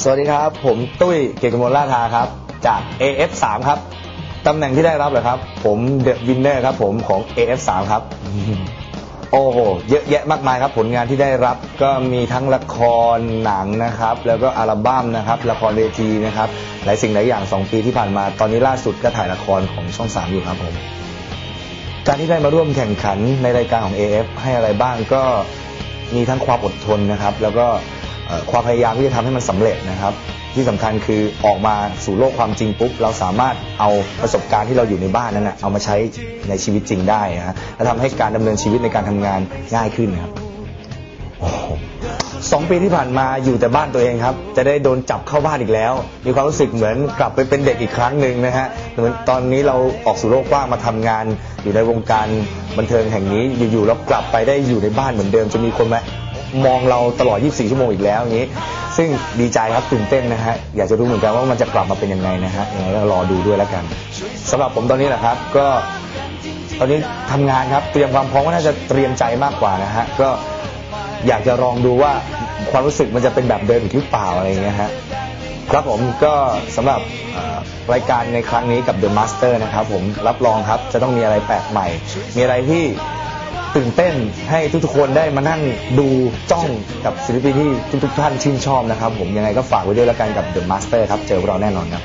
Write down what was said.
สวัสดีครับ ผมตุ้ยเกียรติกมลราธาครับ จาก AF3 ครับ ตำแหน่งที่ได้รับเหรอครับ ผมเดอะวินเนอร์ครับผมของ AF3 ครับ โอ้โห เยอะแยะมากมายครับ ผลงานที่ได้รับก็มีทั้งละครหนังนะครับ แล้วก็อัลบั้มนะครับ ละครเวทีนะครับ หลายสิ่งหลายอย่าง 2 ปีที่ผ่านมา ตอนนี้ล่าสุดก็ถ่ายละครของช่อง 3 อยู่ครับผม การที่ได้มาร่วมแข่งขันในรายการของ AF ให้อะไรบ้างก็มีทั้งความอดทนนะครับ แล้วก็ ความพยายามที่จะทำให้มันสำเร็จนะครับ ที่สำคัญคือออกมาสู่โลกความจริงปุ๊บเราสามารถเอาประสบการณ์ที่เราอยู่ในบ้านนั้นนะเอามาใช้ในชีวิตจริงได้นะฮะและทำให้การดำเนินชีวิตในการทำงานง่ายขึ้นนะครับโอ้โหสองปีที่ผ่านมาอยู่แต่บ้านตัวเองครับ จะได้โดนจับเข้าบ้านอีกแล้ว มีความรู้สึกเหมือนกลับไปเป็นเด็กอีกครั้งหนึ่งนะฮะเหมือนตอนนี้เราออกสู่โลกกว้างมาทำงาน อยู่ในวงการบันเทิงแห่งนี้อยู่ๆแล้วกลับไปได้อยู่ในบ้านเหมือนเดิมจะมีคนมา มองเราตลอด 24 ชั่วโมงอีกแล้วอย่างนี้ ซึ่งดีใจครับตื่นเต้นนะฮะ อยากจะรู้เหมือนกันว่ามันจะกลับมาเป็นยังไงนะฮะยังไงก็รอดูด้วยแล้วกันสำหรับผมตอนนี้นะครับ ก็ตอนนี้ทำงานครับเตรียมความพร้อมก็น่าจะเตรียมใจมากกว่านะฮะก็อยากจะลองดูว่าความรู้สึกมันจะเป็นแบบเดิมอีกหรือเปล่าอะไรอย่างเงี้ยฮะ ครับผมก็สำหรับเอ่อรายการในครั้งนี้กับ The Master นะครับผมรับรองครับจะต้องมีอะไรแปลกใหม่ มีอะไรที่ ตื่นเต้นให้ทุกๆคนได้มานั่งดูจ้องกับศิลปินที่ทุกๆท่านชื่นชอบนะครับ ผมยังไงก็ฝากไว้ด้วยแล้วกันกับ The Master ครับ เจอพวกเราแน่นอนครับ